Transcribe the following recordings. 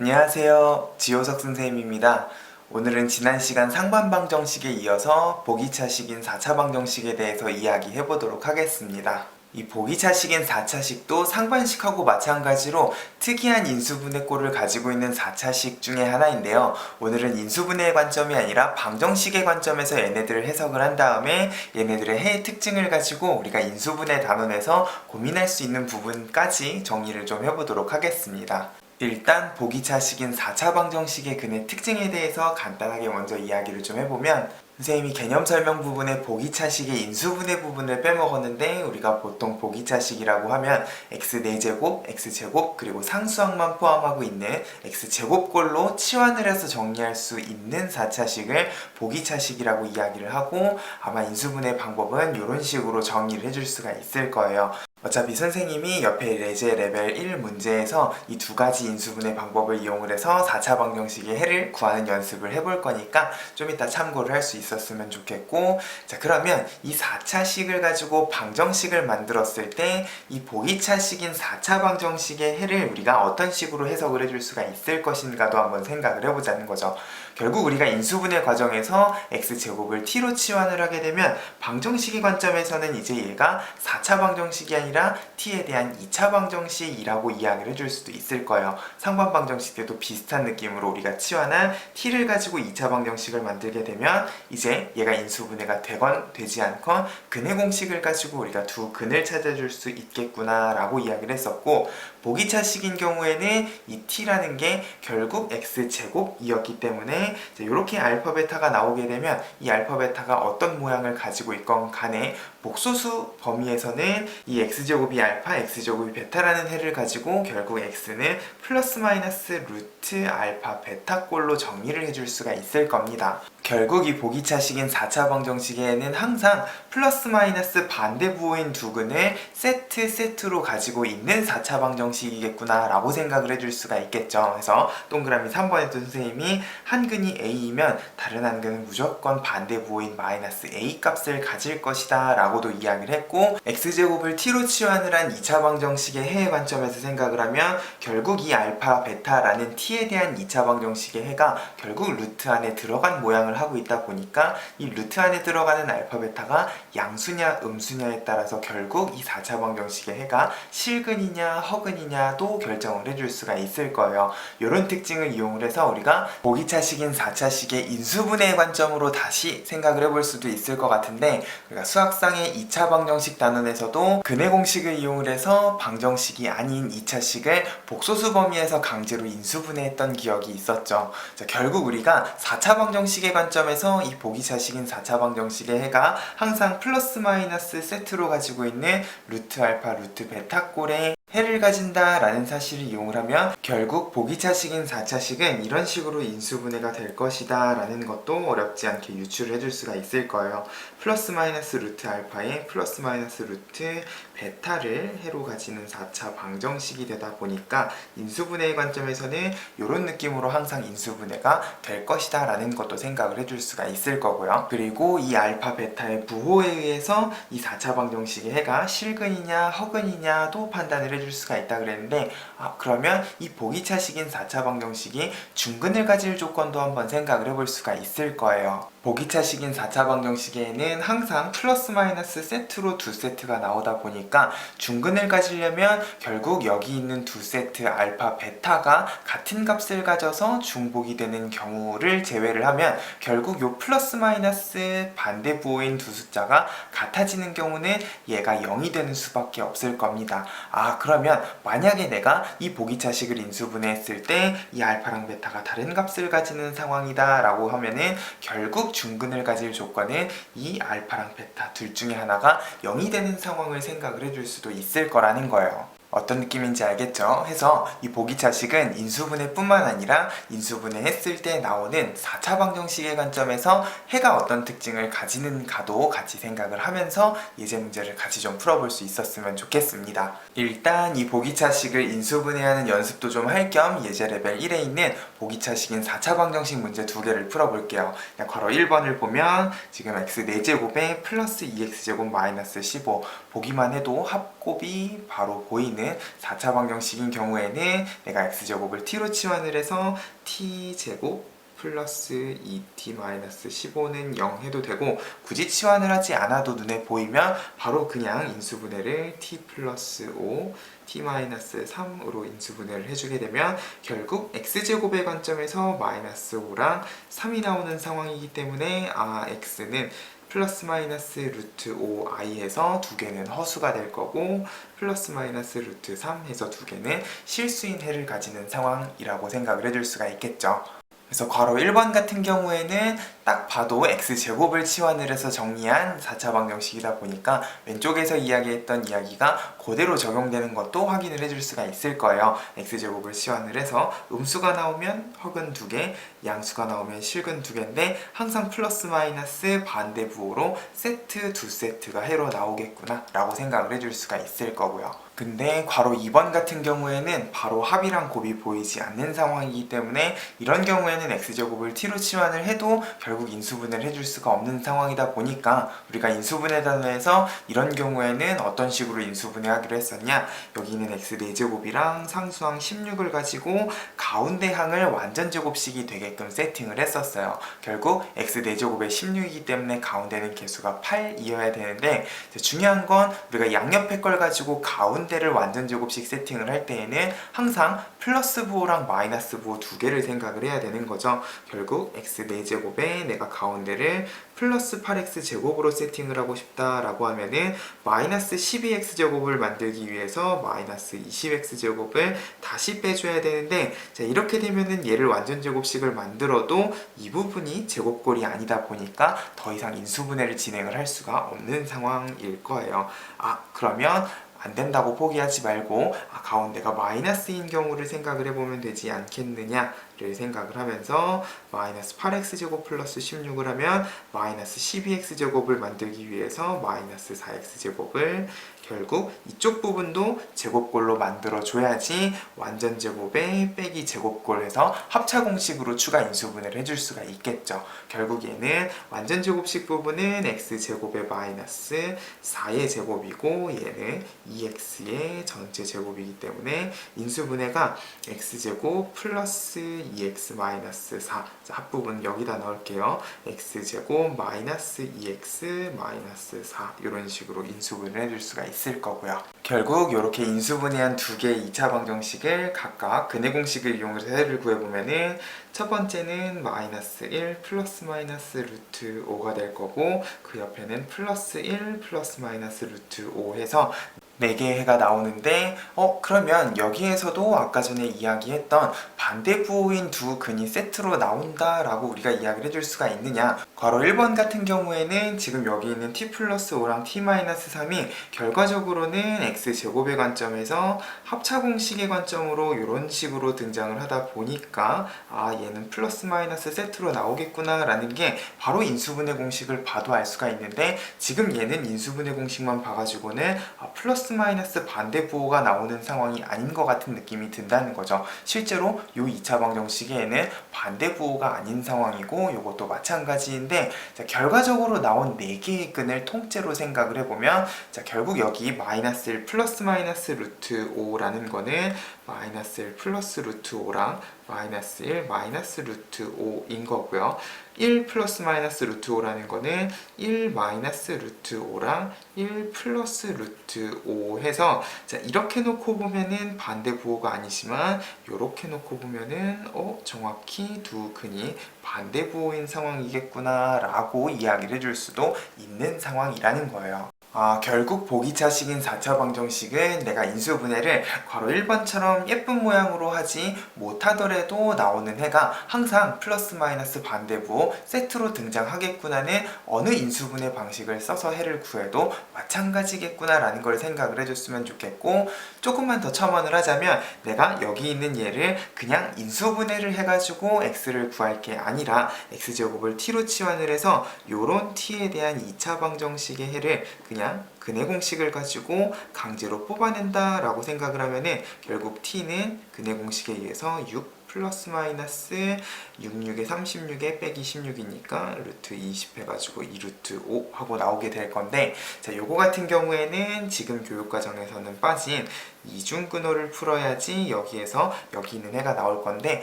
안녕하세요. 지호석 선생님입니다. 오늘은 지난 시간 상반 방정식에 이어서 보기차식인 4차 방정식에 대해서 이야기해 보도록 하겠습니다. 이 보기차식인 4차식도 상반식하고 마찬가지로 특이한 인수분해 꼴을 가지고 있는 4차식 중에 하나인데요. 오늘은 인수분해의 관점이 아니라 방정식의 관점에서 얘네들을 해석을 한 다음에 얘네들의 해의 특징을 가지고 우리가 인수분해 단원에서 고민할 수 있는 부분까지 정리를 좀 해보도록 하겠습니다. 일단 보기차식인 4차 방정식의 근의 특징에 대해서 간단하게 먼저 이야기를 좀 해보면 선생님이 개념 설명 부분에 보기차식의 인수분해 부분을 빼먹었는데 우리가 보통 보기차식이라고 하면 x4제곱, x제곱 그리고 상수항만 포함하고 있는 x제곱꼴로 치환을 해서 정리할 수 있는 4차식을 보기차식이라고 이야기를 하고 아마 인수분해 방법은 이런 식으로 정리를 해줄 수가 있을 거예요. 어차피 선생님이 옆에 레제 레벨 1 문제에서 이 두 가지 인수분해 방법을 이용을 해서 4차 방정식의 해를 구하는 연습을 해볼 거니까 좀 이따 참고를 할 수 있었으면 좋겠고 자 그러면 이 4차식을 가지고 방정식을 만들었을 때 이 보기차식인 4차 방정식의 해를 우리가 어떤 식으로 해석을 해줄 수가 있을 것인가도 한번 생각을 해보자는 거죠. 결국 우리가 인수분해 과정에서 x제곱을 t로 치환을 하게 되면 방정식의 관점에서는 이제 얘가 4차 방정식이 아니라 t에 대한 2차 방정식이라고 이야기를 해줄 수도 있을 거예요. 상반 방정식 때도 비슷한 느낌으로 우리가 치환한 t를 가지고 2차 방정식을 만들게 되면 이제 얘가 인수분해가 되건 되지 않건 근의 공식을 가지고 우리가 두 근을 찾아줄 수 있겠구나라고 이야기를 했었고 보기차식인 경우에는 이 t라는 게 결국 x제곱이었기 때문에 이렇게 알파 베타가 나오게 되면 이 알파 베타가 어떤 모양을 가지고 있건 간에 복소수 범위에서는 이 x제곱이 알파, x제곱이 베타라는 해를 가지고 결국 x는 플러스 마이너스 루트 알파 베타꼴로 정리를 해줄 수가 있을 겁니다. 결국 이 보기차식인 4차 방정식에는 항상 플러스 마이너스 반대 부호인 두 근을 세트 세트로 가지고 있는 4차 방정식이겠구나 라고 생각을 해줄 수가 있겠죠. 그래서 동그라미 3번에도 선생님이 한 근이 a이면 다른 한 근은 무조건 반대 부호인 마이너스 a 값을 가질 것이다 라고도 이야기를 했고 x제곱을 t로 치환을 한 2차 방정식의 해의 관점에서 생각을 하면 결국 이 알파 베타라는 t에 대한 2차 방정식의 해가 결국 루트 안에 들어간 모양을 하고 있다 보니까 이 루트 안에 들어가는 알파 베타가 양수냐 음수냐에 따라서 결국 이 4차 방정식의 해가 실근이냐 허근이냐도 결정을 해줄 수가 있을 거예요. 이런 특징을 이용을 해서 우리가 보기차식인 4차식의 인수분해 관점으로 다시 생각을 해볼 수도 있을 것 같은데 우리가 수학상의 2차 방정식 단원에서도 근의 공식을 이용을 해서 방정식이 아닌 2차식을 복소수 범위에서 강제로 인수분해했던 기억이 있었죠. 자, 결국 우리가 4차 방정식의 관점 에서 이 보기차식인 4차 방정식의 해가 항상 플러스 마이너스 세트로 가지고 있는 루트 알파 루트 베타 꼴의 해를 가진다 라는 사실을 이용을 하면 결국 보기차식인 4차식은 이런 식으로 인수분해가 될 것이다 라는 것도 어렵지 않게 유추를 해줄 수가 있을 거예요. 플러스 마이너스 루트 알파에 플러스 마이너스 루트 베타를 해로 가지는 4차 방정식이 되다 보니까 인수분해의 관점에서는 이런 느낌으로 항상 인수분해가 될 것이다 라는 것도 생각을 해줄 수가 있을 거고요. 그리고 이 알파 베타의 부호에 의해서 이 4차 방정식의 해가 실근이냐 허근이냐도 판단을 해줄 수가 있다 그랬는데 아 그러면 이 보기차식인 4차 방정식이 중근을 가질 조건도 한번 생각을 해볼 수가 있을 거예요. 보기차식인 4차 방정식에는 항상 플러스 마이너스 세트로 두 세트가 나오다 보니까 중근을 가지려면 결국 여기 있는 두 세트 알파 베타가 같은 값을 가져서 중복이 되는 경우를 제외를 하면 결국 요 플러스 마이너스 반대 부호인 두 숫자가 같아지는 경우는 얘가 0이 되는 수밖에 없을 겁니다. 아 그러면 만약에 내가 이 보기차식을 인수분해했을 때 이 알파랑 베타가 다른 값을 가지는 상황이다 라고 하면은 결국 중근을 가질 조건은 이 알파랑 베타 둘 중에 하나가 0이 되는 상황을 생각을 해줄 수도 있을 거라는 거예요. 어떤 느낌인지 알겠죠? 해서 이 보기차식은 인수분해 뿐만 아니라 인수분해 했을 때 나오는 4차 방정식의 관점에서 해가 어떤 특징을 가지는가도 같이 생각을 하면서 예제 문제를 같이 좀 풀어볼 수 있었으면 좋겠습니다. 일단 이 보기차식을 인수분해하는 연습도 좀 할 겸 예제 레벨 1에 있는 보기차식인 4차 방정식 문제 두 개를 풀어볼게요. 괄호 1번을 보면 지금 x 4제곱에 플러스 2x제곱 마이너스 15 보기만 해도 합 곱이 바로 보이는 4차 방정식인 경우에는 내가 x제곱을 t로 치환을 해서 t제곱 플러스 2t-15는 0 해도 되고 굳이 치환을 하지 않아도 눈에 보이면 바로 그냥 인수분해를 t 플러스 5 t-3으로 인수분해를 해주게 되면 결국 x제곱의 관점에서 마이너스 5랑 3이 나오는 상황이기 때문에 아 x는 플러스 마이너스 루트 5i에서 두 개는 허수가 될 거고 플러스 마이너스 루트 3 해서 두 개는 실수인 해를 가지는 상황이라고 생각을 해줄 수가 있겠죠. 그래서 괄호 1번 같은 경우에는 딱 봐도 x제곱을 치환을 해서 정리한 4차 방정식이다 보니까 왼쪽에서 이야기했던 이야기가 그대로 적용되는 것도 확인을 해줄 수가 있을 거예요. x제곱을 치환을 해서 음수가 나오면 허근 2개, 양수가 나오면 실근 2개인데 항상 플러스 마이너스 반대 부호로 세트 두 세트가 해로 나오겠구나 라고 생각을 해줄 수가 있을 거고요. 근데 괄호 2번 같은 경우에는 바로 합이랑 곱이 보이지 않는 상황이기 때문에 이런 경우에는 x제곱을 t로 치환을 해도 결국 인수분해를 해줄 수가 없는 상황이다 보니까 우리가 인수분해 단어에서 이런 경우에는 어떤 식으로 인수분해하기로 했었냐? 여기는 x 4제곱이랑 상수항 16을 가지고 가운데 항을 완전 제곱식이 되게끔 세팅을 했었어요. 결국 x 4제곱에 16이기 때문에 가운데는 개수가 8이어야 되는데 중요한 건 우리가 양옆에 걸 가지고 가운데 를 완전 제곱식 세팅을 할 때에는 항상 플러스 부호랑 마이너스 부호 두 개를 생각을 해야 되는 거죠. 결국 x 4제곱에 내가 가운데를 플러스 8x 제곱으로 세팅을 하고 싶다라고 하면은 마이너스 12x 제곱을 만들기 위해서 마이너스 20x 제곱을 다시 빼줘야 되는데 자 이렇게 되면은 얘를 완전 제곱식을 만들어도 이 부분이 제곱꼴이 아니다 보니까 더 이상 인수분해를 진행을 할 수가 없는 상황일 거예요. 아 그러면 안 된다고 포기하지 말고 아, 가운데가 마이너스인 경우를 생각을 해보면 되지 않겠느냐 를 생각을 하면서 마이너스 8x 제곱 플러스 16을 하면 마이너스 12x 제곱을 만들기 위해서 마이너스 4x 제곱을 결국 이쪽 부분도 제곱꼴로 만들어 줘야지 완전 제곱에 빼기 제곱꼴 해서 합차 공식으로 추가 인수분해를 해줄 수가 있겠죠. 결국 얘는 완전 제곱식 부분은 x 제곱의 마이너스 4의 제곱이고 얘는 2x의 전체 제곱이기 때문에 인수분해가 x 제곱 플러스 2x 마이너스 4 자, 앞부분 여기다 넣을게요. x 제곱 마이너스 2x 마이너스 4 이런 식으로 인수분해를 해줄 수가 있을 거고요. 결국 이렇게 인수분해한 두 개의 2차 방정식을 각각 근해 공식을 이용해서 해를 구해보면은 첫 번째는 마이너스 1 플러스 마이너스 루트 5가 될 거고 그 옆에는 플러스 1 플러스 마이너스 루트 5 해서 4개의 해가 나오는데 어 그러면 여기에서도 아까 전에 이야기했던 반대 부호인 두 근이 세트로 나온다라고 우리가 이야기를 해줄 수가 있느냐. 괄호 1번 같은 경우에는 지금 여기 있는 t 플러스 5랑 t 마이너스 3이 결과적으로는 x제곱의 관점에서 합차 공식의 관점으로 이런 식으로 등장을 하다 보니까 아 얘는 플러스 마이너스 세트로 나오겠구나 라는 게 바로 인수분해 공식을 봐도 알 수가 있는데 지금 얘는 인수분해 공식만 봐가지고는 아, 플러스 마이너스 반대 부호가 나오는 상황이 아닌 것 같은 느낌이 든다는 거죠. 실제로 이 2차 방정식에는 반대 부호가 아닌 상황이고 이것도 마찬가지인데 자, 결과적으로 나온 4개의 끈을 통째로 생각을 해보면 자, 결국 여기 마이너스 1 플러스 마이너스 루트 5라는 거는 마이너스 1 플러스 루트 5랑 마이너스 1 마이너스 루트 5인 거고요. 1 플러스 마이너스 루트 5라는 거는 1 마이너스 루트 5랑 1 플러스 루트 5 해서 자 이렇게 놓고 보면은 반대 부호가 아니지만 이렇게 놓고 보면은 어 정확히 두 근이 반대 부호인 상황이겠구나 라고 이야기를 해줄 수도 있는 상황이라는 거예요. 아, 결국 보기차식인 4차 방정식은 내가 인수분해를 괄호 1번처럼 예쁜 모양으로 하지 못하더라도 나오는 해가 항상 플러스 마이너스 반대부 세트로 등장하겠구나는 어느 인수분해 방식을 써서 해를 구해도 마찬가지겠구나라는 걸 생각을 해줬으면 좋겠고 조금만 더 첨언을 하자면 내가 여기 있는 얘를 그냥 인수분해를 해가지고 x를 구할 게 아니라 x제곱을 t로 치환을 해서 요런 t에 대한 2차 방정식의 해를 그냥 그냥 근해 공식을 가지고 강제로 뽑아낸다 라고 생각을 하면은 결국 t는 근해 공식에 의해서 6 플러스 마이너스 66에 36에 빼기 16이니까 루트 20 해가지고 2루트 5 하고 나오게 될 건데 자 요거 같은 경우에는 지금 교육과정에서는 빠진 이중근호를 풀어야지 여기에서 여기 있는 해가 나올 건데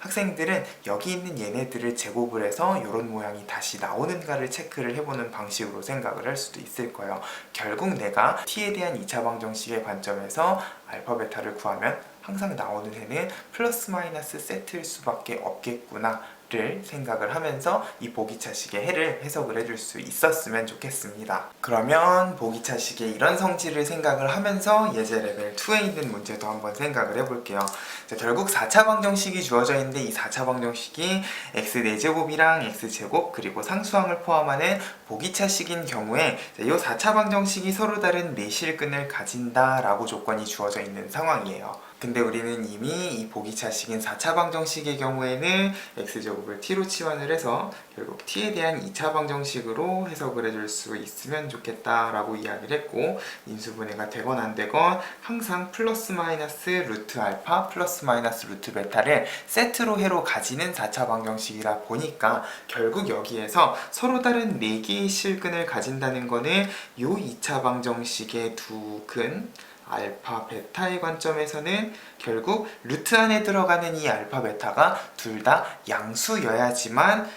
학생들은 여기 있는 얘네들을 제곱을 해서 이런 모양이 다시 나오는가를 체크를 해보는 방식으로 생각을 할 수도 있을 거예요. 결국 내가 t에 대한 2차 방정식의 관점에서 알파 베타를 구하면 항상 나오는 해는 플러스 마이너스 세트일 수밖에 없겠구나 를 생각을 하면서 이 보기차식의 해를 해석을 해줄 수 있었으면 좋겠습니다. 그러면 보기차식의 이런 성질을 생각을 하면서 예제 레벨 2에 있는 문제도 한번 생각을 해볼게요. 자, 결국 4차 방정식이 주어져 있는데 이 4차 방정식이 x 4제곱이랑 x제곱 그리고 상수항을 포함하는 보기차식인 경우에 자, 이 4차 방정식이 서로 다른 내실근을 가진다 라고 조건이 주어져 있는 상황이에요. 근데 우리는 이미 이 보기차식인 4차 방정식의 경우에는 x제곱을 t로 치환을 해서 결국 t에 대한 2차 방정식으로 해석을 해줄 수 있으면 좋겠다라고 이야기를 했고 인수분해가 되건 안 되건 항상 플러스 마이너스 루트 알파 플러스 마이너스 루트 베타를 세트로 해로 가지는 4차 방정식이라 보니까 결국 여기에서 서로 다른 4개의 실근을 가진다는 거는 요 2차 방정식의 두근 알파 베타의 관점에서는 결국 루트 안에 들어가는 이 알파 베타가 둘 다 양수여야지만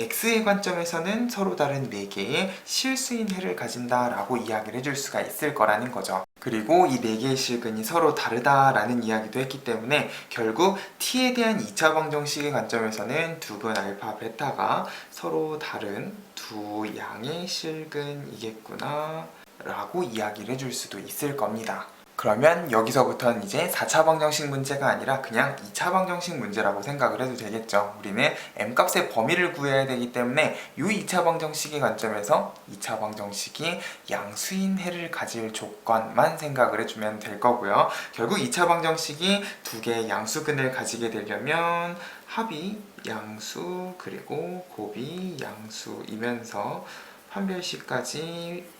x의 관점에서는 서로 다른 4개의 실수인 해를 가진다라고 이야기를 해줄 수가 있을 거라는 거죠. 그리고 이 4개의 실근이 서로 다르다라는 이야기도 했기 때문에 결국 t에 대한 2차 방정식의 관점에서는 두근 알파 베타가 서로 다른 두 양의 실근이겠구나 라고 이야기를 해줄 수도 있을 겁니다. 그러면 여기서부터는 이제 4차 방정식 문제가 아니라 그냥 2차 방정식 문제라고 생각을 해도 되겠죠. 우리는 m값의 범위를 구해야 되기 때문에 이 2차 방정식의 관점에서 2차 방정식이 양수인 해를 가질 조건만 생각을 해주면 될 거고요. 결국 2차 방정식이 두 개의 양수근을 가지게 되려면 합이 양수 그리고 곱이 양수이면서 판별식까지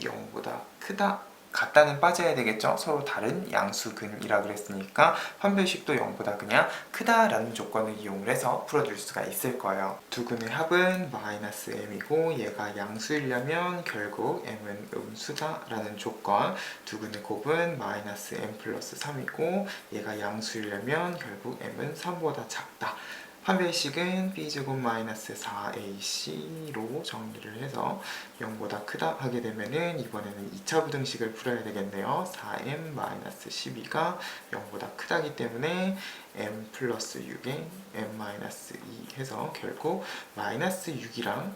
0보다 크다 같다는 빠져야 되겠죠. 서로 다른 양수근이라 그랬으니까 판별식도 0보다 그냥 크다라는 조건을 이용을 해서 풀어줄 수가 있을 거예요. 두 근의 합은 마이너스 m이고 얘가 양수이려면 결국 m은 음수다라는 조건 두 근의 곱은 마이너스 m 플러스 3이고 얘가 양수이려면 결국 m은 3보다 작다. 판별식은 b제곱 마이너스 4ac로 정리를 해서 0보다 크다 하게 되면은 이번에는 2차 부등식을 풀어야 되겠네요. 4m 마이너스 12가 0보다 크다기 때문에 m 플러스 6에 m 마이너스 2 해서 결국 마이너스 6이랑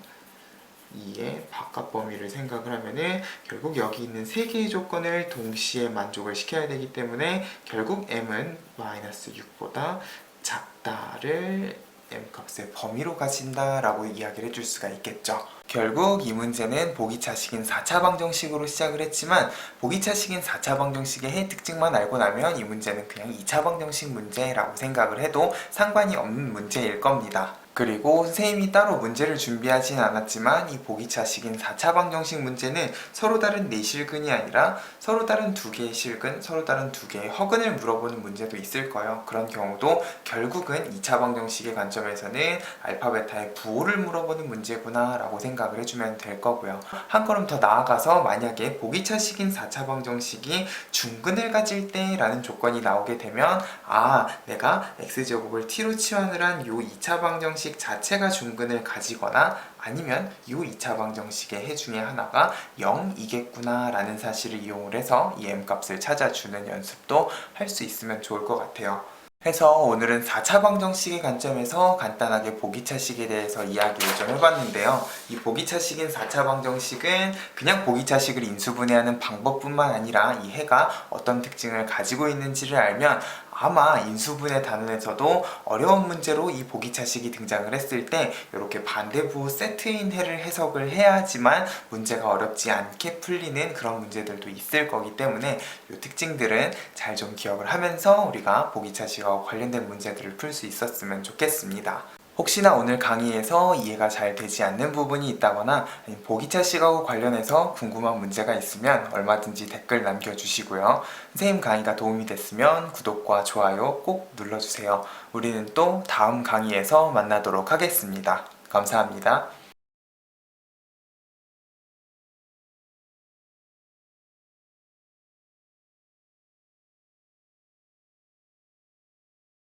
2의 바깥 범위를 생각을 하면은 결국 여기 있는 세 개의 조건을 동시에 만족을 시켜야 되기 때문에 결국 m은 마이너스 6보다 작다를 m값의 범위로 가진다라고 이야기를 해줄 수가 있겠죠. 결국 이 문제는 보기차식인 4차 방정식으로 시작을 했지만 보기차식인 4차 방정식의 해 특징만 알고 나면 이 문제는 그냥 2차 방정식 문제라고 생각을 해도 상관이 없는 문제일 겁니다. 그리고 선생님이 따로 문제를 준비하진 않았지만 이 보기차식인 4차 방정식 문제는 서로 다른 내실근이 아니라 서로 다른 두 개의 실근, 서로 다른 두 개의 허근을 물어보는 문제도 있을 거예요. 그런 경우도 결국은 2차 방정식의 관점에서는 알파 베타의 부호를 물어보는 문제구나 라고 생각을 해주면 될 거고요. 한 걸음 더 나아가서 만약에 보기차식인 4차 방정식이 중근을 가질 때 라는 조건이 나오게 되면 아 내가 x제곱을 t로 치환을 한 요 2차 방정식 자체가 중근을 가지거나 아니면 이 2차 방정식의 해 중에 하나가 0이겠구나 라는 사실을 이용을 해서 이 m값을 찾아주는 연습도 할 수 있으면 좋을 것 같아요. 해서 오늘은 4차 방정식의 관점에서 간단하게 보기차식에 대해서 이야기를 좀 해봤는데요. 이 보기차식인 4차 방정식은 그냥 보기차식을 인수분해하는 방법뿐만 아니라 이 해가 어떤 특징을 가지고 있는지를 알면 아마 인수분해 단원에서도 어려운 문제로 이 보기차식이 등장을 했을 때 이렇게 반대부 세트인 해를 해석을 해야지만 문제가 어렵지 않게 풀리는 그런 문제들도 있을 거기 때문에 이 특징들은 잘 좀 기억을 하면서 우리가 보기차식과 관련된 문제들을 풀 수 있었으면 좋겠습니다. 혹시나 오늘 강의에서 이해가 잘 되지 않는 부분이 있다거나 보기차 시각과 관련해서 궁금한 문제가 있으면 얼마든지 댓글 남겨주시고요. 선생님 강의가 도움이 됐으면 구독과 좋아요 꼭 눌러주세요. 우리는 또 다음 강의에서 만나도록 하겠습니다. 감사합니다.